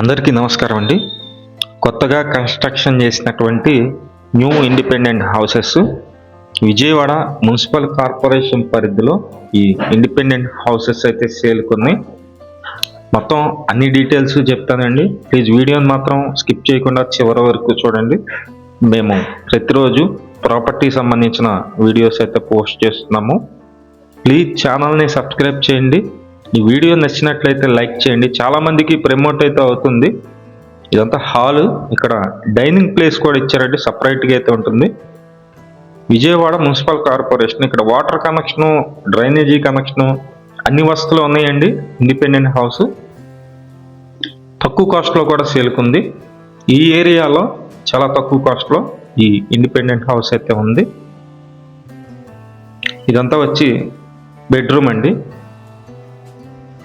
అందరికీ నమస్కారం అండి. కొత్తగా కన్స్ట్రక్షన్ చేసినటువంటి new independent houses Vijayawada municipal corporation పరిధిలో ఈ ఇండిపెండెంట్ హౌసెస్ అయితే సేల్కున్నాయి. మొత్తం అన్ని డీటెయిల్స్ చెప్తానండి. ప్లీజ్ వీడియోని మాత్రం స్కిప్ చేయకుండా చివరి వరకు చూడండి. మేము ప్రతిరోజు ప్రాపర్టీ సంబంధించిన వీడియోస్ అయితే పోస్ట్ చేస్తున్నాము. ప్లీజ్ ఛానల్ని సబ్స్క్రైబ్ చేయండి. ఈ వీడియో నచ్చినట్లయితే లైక్ చేయండి. చాలామందికి ప్రమోట్ అయితే అవుతుంది. ఇదంతా హాల్. ఇక్కడ డైనింగ్ ప్లేస్ కూడా ఇచ్చారండి. సపరేట్గా అయితే ఉంటుంది. Vijayawada municipal corporation. ఇక్కడ వాటర్ కనెక్షను డ్రైనేజీ కనెక్షను అన్ని వసతులు ఉన్నాయండి. Independent house. తక్కువ కాస్ట్లో కూడా సేల్కుంది ఈ ఏరియాలో చాలా తక్కువ కాస్ట్లో ఈ ఇండిపెండెంట్ హౌస్ అయితే ఉంది. ఇదంతా వచ్చి బెడ్రూమ్ అండి.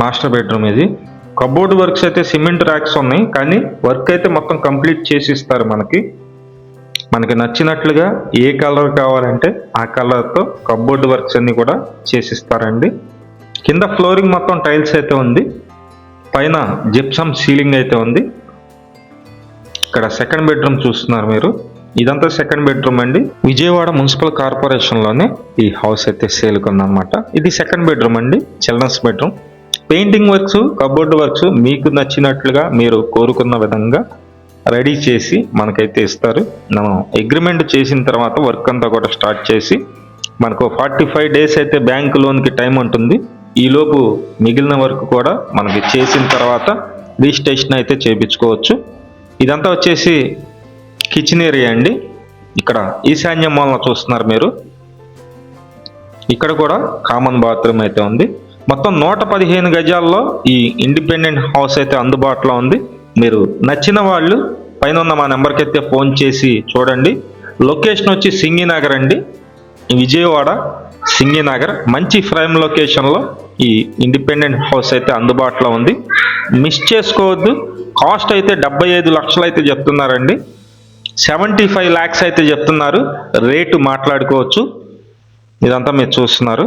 మాస్టర్ బెడ్రూమ్ ఇది. కబోర్డ్ వర్క్స్ అయితే సిమెంట్ ర్యాక్స్ ఉన్నాయి కానీ వర్క్ అయితే మొత్తం కంప్లీట్ చేసి ఇస్తారు మనకి. మనకి నచ్చినట్లుగా ఏ కలర్ కావాలంటే ఆ కలర్తో కబోర్డ్ వర్క్స్ అన్ని కూడా చేసిస్తారండి. కింద ఫ్లోరింగ్ మొత్తం టైల్స్ అయితే ఉంది. పైన జిప్సమ్ సీలింగ్ అయితే ఉంది. ఇక్కడ సెకండ్ బెడ్రూమ్ చూస్తున్నారు మీరు. ఇదంతా సెకండ్ బెడ్రూమ్ అండి. విజయవాడ మున్సిపల్ కార్పొరేషన్లోనే ఈ హౌస్ అయితే సేల్ అనమాట ఇది సెకండ్ బెడ్రూమ్ అండి children's bedroom. Painting works cupboard works మీకు నచ్చినట్లుగా మీరు కోరుకున్న విధంగా రెడీ చేసి మనకైతే ఇస్తారు. మనం అగ్రిమెంట్ చేసిన తర్వాత వర్క్ అంతా కూడా స్టార్ట్ చేసి మనకు ఫార్టీ ఫైవ్ డేస్ అయితే బ్యాంక్ లోన్కి టైం ఉంటుంది. ఈలోపు మిగిలిన వర్క్ కూడా మనకి చేసిన తర్వాత రిజిస్ట్రేషన్ అయితే చేయించుకోవచ్చు ఇదంతా వచ్చేసి కిచెన్ ఏరియా అండి. ఇక్కడ ఈశాన్య మూలన చూస్తున్నారు మీరు. ఇక్కడ కూడా కామన్ బాత్రూమ్ అయితే ఉంది. మొత్తం నూట పదిహేను గజాల్లో ఈ ఇండిపెండెంట్ హౌస్ అయితే అందుబాటులో ఉంది. మీరు నచ్చిన వాళ్ళు పైన ఉన్న మా నెంబర్కి అయితే ఫోన్ చేసి చూడండి. లొకేషన్ వచ్చి సింగినగర్ అండి. విజయవాడ సింగినగర్. మంచి ఫ్రైమ్ లొకేషన్లో ఈ ఇండిపెండెంట్ హౌస్ అయితే అందుబాటులో ఉంది. మిస్ చేసుకోవద్దు. కాస్ట్ అయితే డెబ్బై ఐదు లక్షలు అయితే చెప్తున్నారండి. సెవెంటీ ఫైవ్ ల్యాక్స్ అయితే చెప్తున్నారు. రేటు మాట్లాడుకోవచ్చు. ఇదంతా మీరు చూస్తున్నారు.